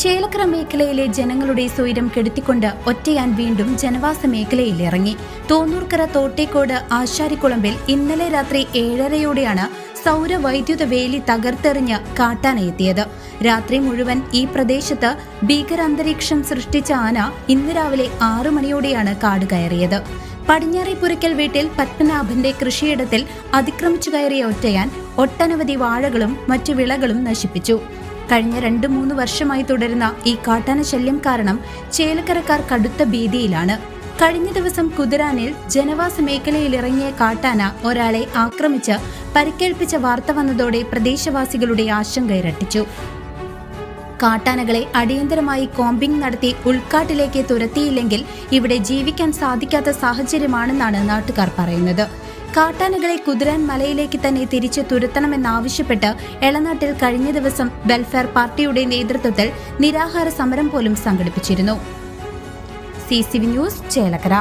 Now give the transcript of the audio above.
ചേലക്കര മേഖലയിലെ ജനങ്ങളുടെ സ്വൈരം കെടുത്തിക്കൊണ്ട് ഒറ്റയാൻ വീണ്ടും ജനവാസ മേഖലയിൽ ഇറങ്ങി. തോന്നൂർക്കര തോട്ടേക്കോട് ആശാരിക്കുളമ്പിൽ ഇന്നലെ രാത്രി ഏഴരയോടെയാണ് സൗരവൈദ്യുത വേലി തകർത്തെറിഞ്ഞ് കാട്ടാനെത്തിയത് രാത്രി മുഴുവൻ ഈ പ്രദേശത്ത് ഭീകരാന്തരീക്ഷം സൃഷ്ടിച്ച ആന ഇന്ന് രാവിലെ ആറു മണിയോടെയാണ് കാട് കയറിയത്. പടിഞ്ഞാറേപ്പുരയ്ക്കൽ വീട്ടിൽ പത്മനാഭന്റെ കൃഷിയിടത്തിൽ അതിക്രമിച്ചു കയറിയ ഒറ്റയാൻ ഒട്ടനവധി വാഴകളും മറ്റു വിളകളും നശിപ്പിച്ചു. കഴിഞ്ഞ രണ്ട് മൂന്ന് വർഷമായി തുടരുന്ന ഈ കാട്ടാന ശല്യം കാരണം ചേലക്കരക്കാർ കടുത്ത ഭീതിയിലാണ്. കഴിഞ്ഞ ദിവസം കുതിരാനിൽ ജനവാസ മേഖലയിൽ ഇറങ്ങിയ കാട്ടാന ഒരാളെ ആക്രമിച്ച് പരിക്കേൽപ്പിച്ച വാർത്ത വന്നതോടെ പ്രദേശവാസികളുടെ ആശങ്ക ഇരട്ടിച്ചു. കാട്ടാനകളെ അടിയന്തരമായി കോമ്പിംഗ് നടത്തി ഉൾക്കാട്ടിലേക്ക് തുരത്തിയില്ലെങ്കിൽ ഇവിടെ ജീവിക്കാൻ സാധിക്കാത്ത സാഹചര്യമാണെന്നാണ് നാട്ടുകാർ പറയുന്നത്. കാട്ടാനകളെ കുതിരാൻ മലയിലേക്ക് തന്നെ തിരിച്ചു തുരത്തണമെന്നാവശ്യപ്പെട്ട് എളനാട്ടിൽ കഴിഞ്ഞ ദിവസം വെൽഫെയർ പാർട്ടിയുടെ നേതൃത്വത്തിൽ നിരാഹാര സമരം പോലും സംഘടിപ്പിച്ചിരുന്നു. ന്യൂസ് ചേലക്കര.